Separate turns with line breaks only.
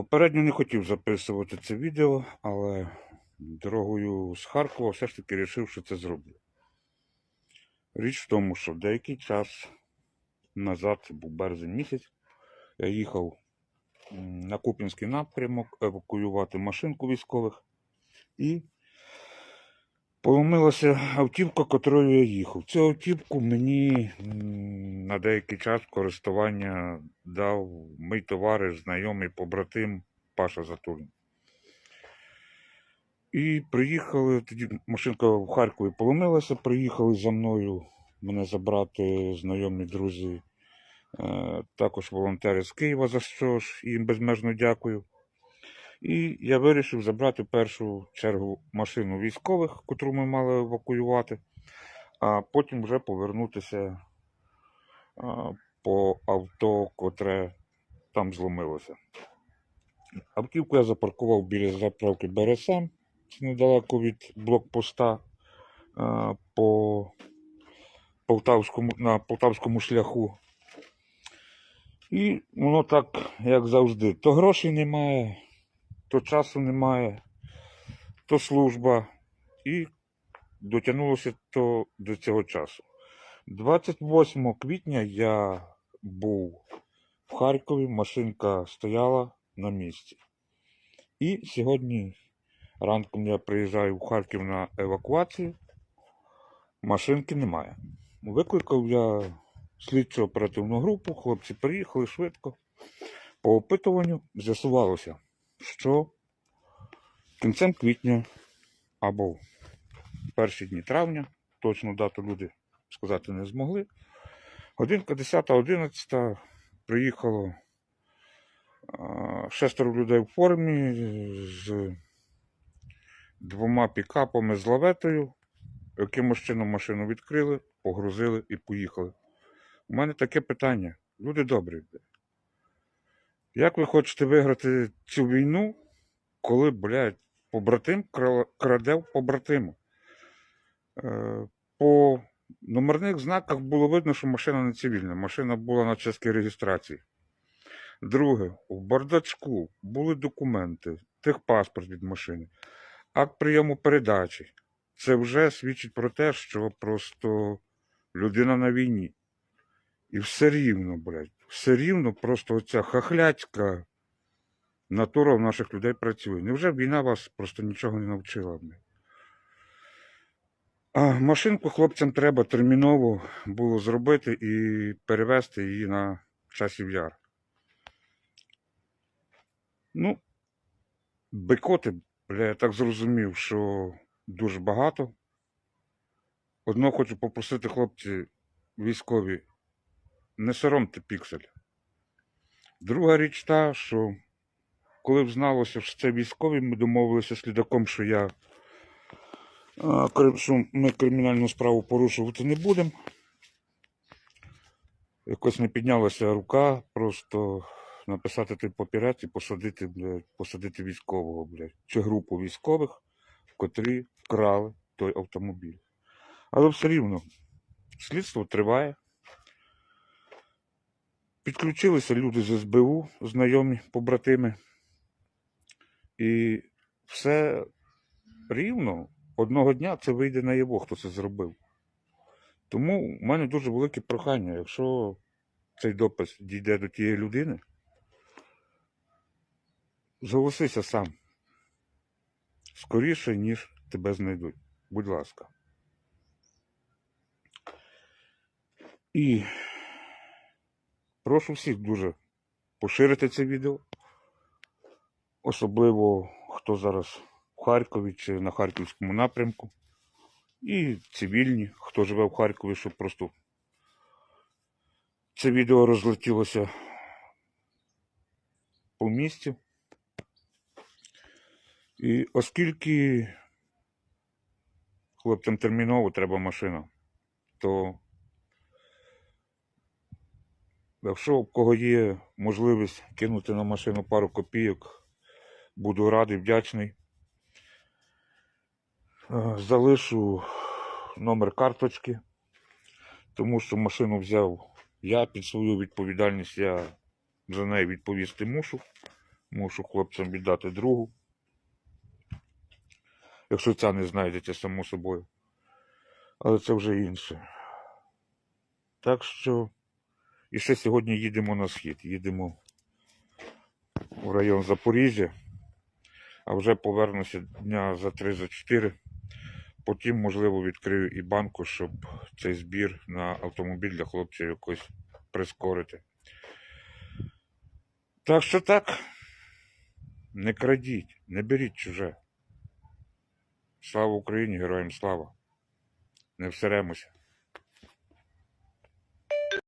Попередньо не хотів записувати це відео, але дорогою з Харкова все ж таки вирішив, що це зроблю. Річ в тому, що деякий час назад, це був березень місяць, я їхав на Куп'янський напрямок евакуювати машинку військових і поломилася автівка, котрою я їхав. Цю автівку мені на деякий час користування дав мій товариш, знайомий побратим Паша Затулін. І приїхали, тоді машинка в Харкові поломилася, приїхали за мною мене забрати знайомі друзі, е, також волонтери з Києва, за що ж їм безмежно дякую. І я вирішив забрати першу чергу машину військових, котру ми мали евакуювати, а потім вже повернутися по авто, котре там зломилося. Автівку я запаркував біля заправки БРСМ, це недалеко від блокпоста по Полтавському, на Полтавському шляху. І воно так, як завжди, то грошей немає, то часу немає, то служба. І дотягнулося то до цього часу. 28 квітня я був в Харкові, машинка стояла на місці. І сьогодні ранком я приїжджаю в Харків на евакуацію. Машинки немає. Викликав я слідчо оперативну групу, хлопці приїхали швидко. По опитуванню з'ясувалося, що кінцем квітня або перші дні травня, точну дату люди сказати не змогли. Годинка 10-11 приїхало шестеро людей в формі з двома пікапами з лаветою. Якимось чином машину відкрили, погрузили і поїхали. У мене таке питання. Люди добрі. Як ви хочете виграти цю війну, коли, блядь, побратим кра- краде в побратиму? Е, По номерних знаках було видно, що машина не цивільна. Машина була на чеській реєстрації. Друге, в бардачку були документи, техпаспорт від машини, акт прийому передачі. Це вже свідчить про те, що просто людина на війні. І все рівно, блядь, все рівно просто оця хахляцька натура в наших людей працює. Невже війна вас просто нічого не навчила? Блядь? А машинку хлопцям треба терміново було зробити і перевезти її на часів яр. Ну, бекоти, бля, я так зрозумів, що дуже багато. Одно хочу попросити хлопці військові, не соромте піксель. Друга річ та, що коли б зналося, що це військові, ми домовилися з слідаком, що я що ми кримінальну справу порушувати не будемо. Якось не піднялася рука, просто написати той папірець і посадити, блядь, посадити військового, блядь, чи групу військових, котрі вкрали той автомобіль. Але все рівно, слідство триває. Підключилися люди з СБУ, знайомі, побратими. І все рівно одного дня це вийде на його, хто це зробив. Тому в мене дуже велике прохання, якщо цей допис дійде до тієї людини, зголосися сам. Скоріше, ніж тебе знайдуть. Будь ласка. І прошу всіх дуже поширити це відео. Особливо хто зараз в Харкові чи на Харківському напрямку. І цивільні, хто живе в Харкові, щоб просто це відео розлетілося по місті. І оскільки хлопцям терміново треба машина, то якщо в кого є можливість кинути на машину пару копійок, буду радий, вдячний. Е, Залишу номер карточки, тому що машину взяв я під свою відповідальність, я за неї відповісти мушу. Мушу хлопцям віддати другу. Якщо ця не знайдеться, само собою. Але це вже інше. Так що. І ще сьогодні їдемо на схід. Їдемо в район Запоріжжя, а вже повернуся дня за 3-4. Потім, можливо, відкрию і банку, щоб цей збір на автомобіль для хлопців якось прискорити. Так що так. Не крадіть, не беріть чуже. Слава Україні, героям слава. Не всеремося.